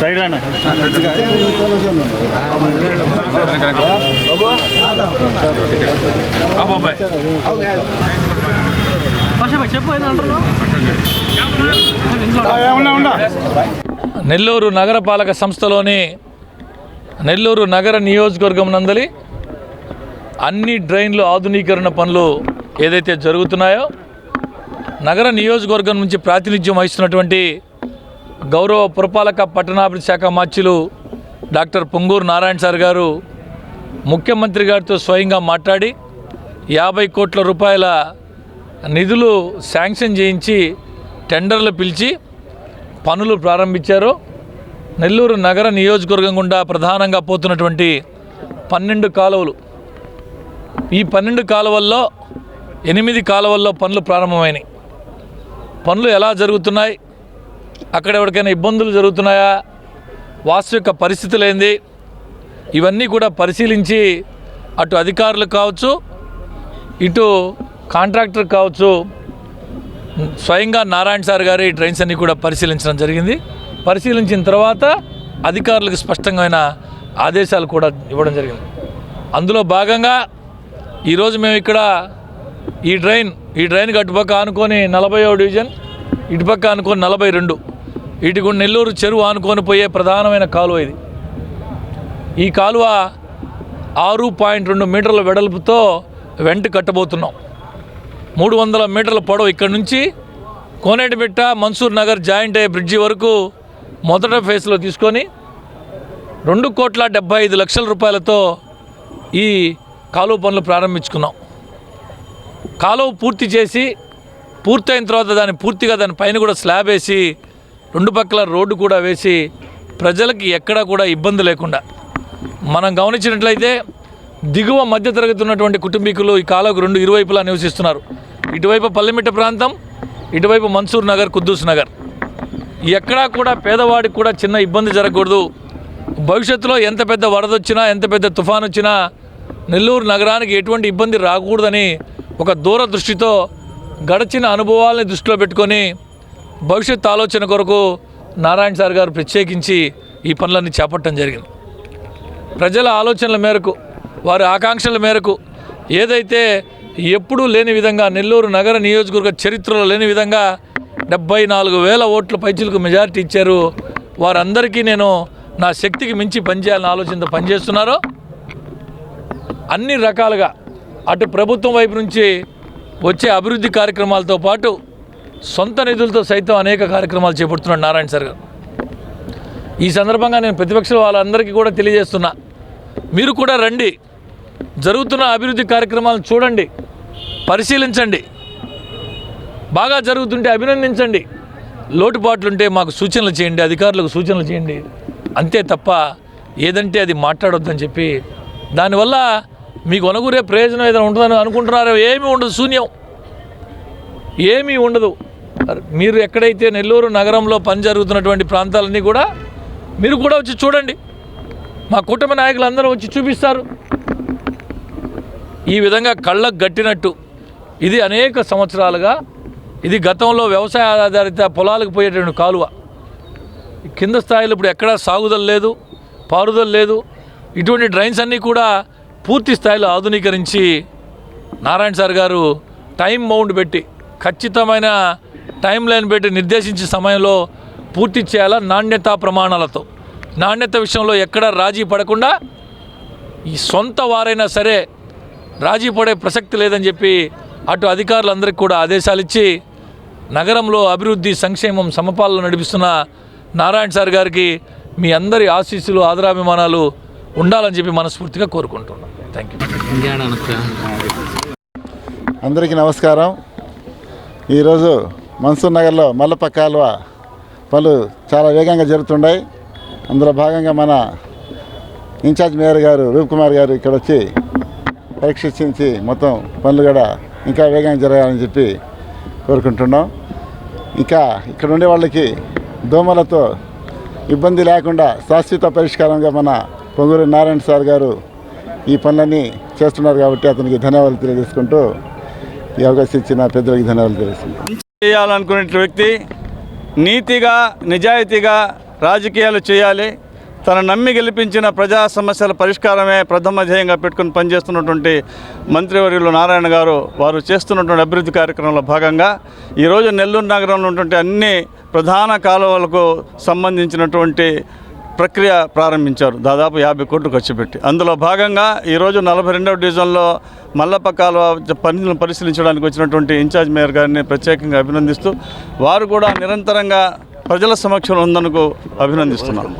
Side రానా నెల్లూరు నగరపాలక సంస్థలోని నెల్లూరు నగర నియోజకవర్గం నందలి అన్ని డ్రైన్లు ఆధునీకరణ పనులు ఏదైతే జరుగుతున్నాయో నగర నియోజకవర్గం నుంచి ప్రాతినిధ్యం వహిస్తున్నటువంటి గౌరవ పురపాలక పట్టణాభివృద్ధి శాఖ మార్చులు డాక్టర్ పొంగూరు నారాయణ సార్ గారు ముఖ్యమంత్రి గారితో స్వయంగా మాట్లాడి యాభై కోట్ల రూపాయల నిధులు శాంక్షన్ చేయించి టెండర్లు పిలిచి పనులు ప్రారంభించారు. నెల్లూరు నగర నియోజకవర్గం గుండా ప్రధానంగా పోతున్నటువంటి పన్నెండు కాలువలు. ఈ పన్నెండు కాలువల్లో ఎనిమిది కాలువల్లో పనులు ప్రారంభమైనాయి. పనులు ఎలా జరుగుతున్నాయి? అక్కడ ఎవరికైనా ఇబ్బందులు జరుగుతున్నాయా? వాస్తవిక పరిస్థితులు ఏంది ఇవన్నీ కూడా పరిశీలించి అటు అధికారులు కావచ్చు ఇటు కాంట్రాక్టర్ కావచ్చు స్వయంగా నారాయణ సార్ గారు ఈ ట్రైన్స్ అన్నీ కూడా పరిశీలించడం జరిగింది. పరిశీలించిన తర్వాత అధికారులకు స్పష్టమైన ఆదేశాలు కూడా ఇవ్వడం జరిగింది. అందులో భాగంగా ఈరోజు మేము ఇక్కడ ఈ డ్రైన్ ఈ డ్రైన్కి అటుపక్క ఆనుకొని నలభైవ డివిజన్ ఇటుపక్క ఆనుకొని నలభై రెండు ఇటు నెల్లూరు చెరువు ఆనుకొని పోయే ప్రధానమైన కాలువ ఇది. ఈ కాలువ ఆరు పాయింట్ రెండు మీటర్ల వెడల్పుతో వెంట కట్టబోతున్నాం. మూడు వందల మీటర్ల పొడవు ఇక్కడ నుంచి కోనేటిబెట్ట మన్సూర్ నగర్ జాయింట్ అయ్యే బ్రిడ్జి వరకు మొదట ఫేజ్లో తీసుకొని రెండు కోట్ల డెబ్బై ఐదు లక్షల రూపాయలతో ఈ కాలువ పనులు ప్రారంభించుకున్నాం. కాలువ పూర్తి చేసి పూర్తయిన తర్వాత దాన్ని పూర్తిగా దాని పైన కూడా స్లాబ్ వేసి రెండు పక్కల రోడ్డు కూడా వేసి ప్రజలకి ఎక్కడా కూడా ఇబ్బంది లేకుండా. మనం గమనించినట్లయితే దిగువ మధ్యతరగతి ఉన్నటువంటి కుటుంబీకులు ఈ కాలువకు రెండు ఇరువైపులా నివసిస్తున్నారు. ఇటువైపు పల్లెమిట్ట ప్రాంతం ఇటువైపు మన్సూర్ నగర్ కుద్దూస్ నగర్. ఎక్కడా కూడా పేదవాడికి కూడా చిన్న ఇబ్బంది జరగకూడదు. భవిష్యత్తులో ఎంత పెద్ద వరద వచ్చినా ఎంత పెద్ద తుఫాన్ వచ్చినా నెల్లూరు నగరానికి ఎటువంటి ఇబ్బంది రాకూడదని ఒక దూరదృష్టితో గడిచిన అనుభవాలని దృష్టిలో పెట్టుకొని భవిష్యత్ ఆలోచన కొరకు నారాయణ సార్ గారు ప్రత్యేకించి ఈ పనులన్నీ చేపట్టడం జరిగింది. ప్రజల ఆలోచనల మేరకు వారి ఆకాంక్షల మేరకు ఏదైతే ఎప్పుడూ లేని విధంగా నెల్లూరు నగర నియోజకవర్గ చరిత్రలో లేని విధంగా డెబ్బై నాలుగు వేల ఓట్ల పైచులకు మెజారిటీ ఇచ్చారు వారందరికీ నేను నా శక్తికి మించి పనిచేయాలని ఆలోచనతో పనిచేస్తున్నారో అన్ని రకాలుగా అటు ప్రభుత్వం వైపు నుంచి వచ్చే అభివృద్ధి కార్యక్రమాలతో పాటు సొంత నిధులతో సైతం అనేక కార్యక్రమాలు చేపడుతున్నాడు నారాయణ సార్ గారు. ఈ సందర్భంగా నేను ప్రతిపక్ష వాళ్ళందరికీ కూడా తెలియజేస్తున్నా. మీరు కూడా రండి. జరుగుతున్న అభివృద్ధి కార్యక్రమాలను చూడండి. పరిశీలించండి. బాగా జరుగుతుంటే అభినందించండి. లోటుపాట్లుంటే మాకు సూచనలు చేయండి. అధికారులకు సూచనలు చేయండి. అంతే తప్ప ఏదంటే అది మాట్లాడొద్దని చెప్పి దానివల్ల మీకు అనుగురే ప్రయోజనం ఏదైనా ఉంటుందని అనుకుంటున్నారో ఏమీ ఉండదు శూన్యం. ఏమీ ఉండదు. మీరు ఎక్కడైతే నెల్లూరు నగరంలో పని జరుగుతున్నటువంటి ప్రాంతాలన్నీ కూడా మీరు కూడా వచ్చి చూడండి. మా కుటుంబ నాయకులు అందరూ వచ్చి చూపిస్తారు. ఈ విధంగా కళ్ళకు గట్టినట్టు. ఇది అనేక సంవత్సరాలుగా ఇది గతంలో వ్యవసాయ ఆధారిత పొలాలకు పోయేటువంటి కాలువ. కింద స్థాయిలో ఇప్పుడు ఎక్కడా సాగుదల లేదు పారుదల లేదు. ఇటువంటి డ్రైన్స్ అన్నీ కూడా పూర్తి స్థాయిలో ఆధునీకరించి నారాయణ సార్ గారు టైం మౌండ్ పెట్టి ఖచ్చితమైన టైం లైన్ పెట్టి నిర్దేశించిన సమయంలో పూర్తి చేయాలా నాణ్యతా ప్రమాణాలతో. నాణ్యత విషయంలో ఎక్కడ రాజీ పడకుండా ఈ సొంత వారైనా సరే రాజీ పడే ప్రసక్తి లేదని చెప్పి అటు అధికారులందరికీ కూడా ఆదేశాలు ఇచ్చి నగరంలో అభివృద్ధి సంక్షేమం సమపాలన నడిపిస్తున్న నారాయణ సార్ గారికి మీ అందరి ఆశీస్సులు ఆదరాభిమానాలు ఉండాలని చెప్పి మనస్ఫూర్తిగా కోరుకుంటున్నాం. థ్యాంక్ యూ అందరికీ నమస్కారం. ఈరోజు మన్సూర్ నగర్లో మల్లప్ప కాలువ పనులు చాలా వేగంగా జరుగుతున్నాయి. అందులో భాగంగా మన ఇన్ఛార్జ్ మేయర్ గారు రూప్ కుమార్ గారు ఇక్కడ వచ్చి పరీక్షించి మొత్తం పనులు కూడా ఇంకా వేగంగా జరగాలని చెప్పి కోరుకుంటున్నాం. ఇంకా ఇక్కడ ఉండే వాళ్ళకి దోమలతో ఇబ్బంది లేకుండా శాశ్వత పరిష్కారంగా మన పొంగూరు నారాయణ సార్ గారు ఈ పనులన్నీ చేస్తున్నారు కాబట్టి అతనికి ధన్యవాదాలు తెలియజేసుకుంటూ ఈ అవకాశం ఇచ్చిన పెద్దలకి ధన్యవాదాలు తెలియజేసుకుంటాం చేయాలనుకునే వ్యక్తి నీతిగా నిజాయితీగా రాజకీయాలు చేయాలి. తన నమ్మి గెలిపించిన ప్రజా సమస్యల పరిష్కారమే ప్రథమ ధ్యేయంగా పెట్టుకుని పనిచేస్తున్నటువంటి మంత్రివర్యులు నారాయణ గారు వారు చేస్తున్నటువంటి అభివృద్ధి కార్యక్రమంలో భాగంగా ఈరోజు నెల్లూరు నగరంలో ఉన్నటువంటి అన్ని ప్రధాన కాలువలకు సంబంధించినటువంటి ప్రక్రియ ప్రారంభించారు. దాదాపు యాభై కోట్లు ఖర్చు పెట్టి. అందులో భాగంగా ఈరోజు నలభై రెండవ డివిజన్లో మల్లప్ప కాలువ పనులను పరిశీలించడానికి వచ్చినటువంటి ఇన్ఛార్జ్ మేయర్ గారిని ప్రత్యేకంగా అభినందిస్తూ వారు కూడా నిరంతరంగా ప్రజల సమక్షంలో ఉందనుకు అభినందిస్తున్నారు.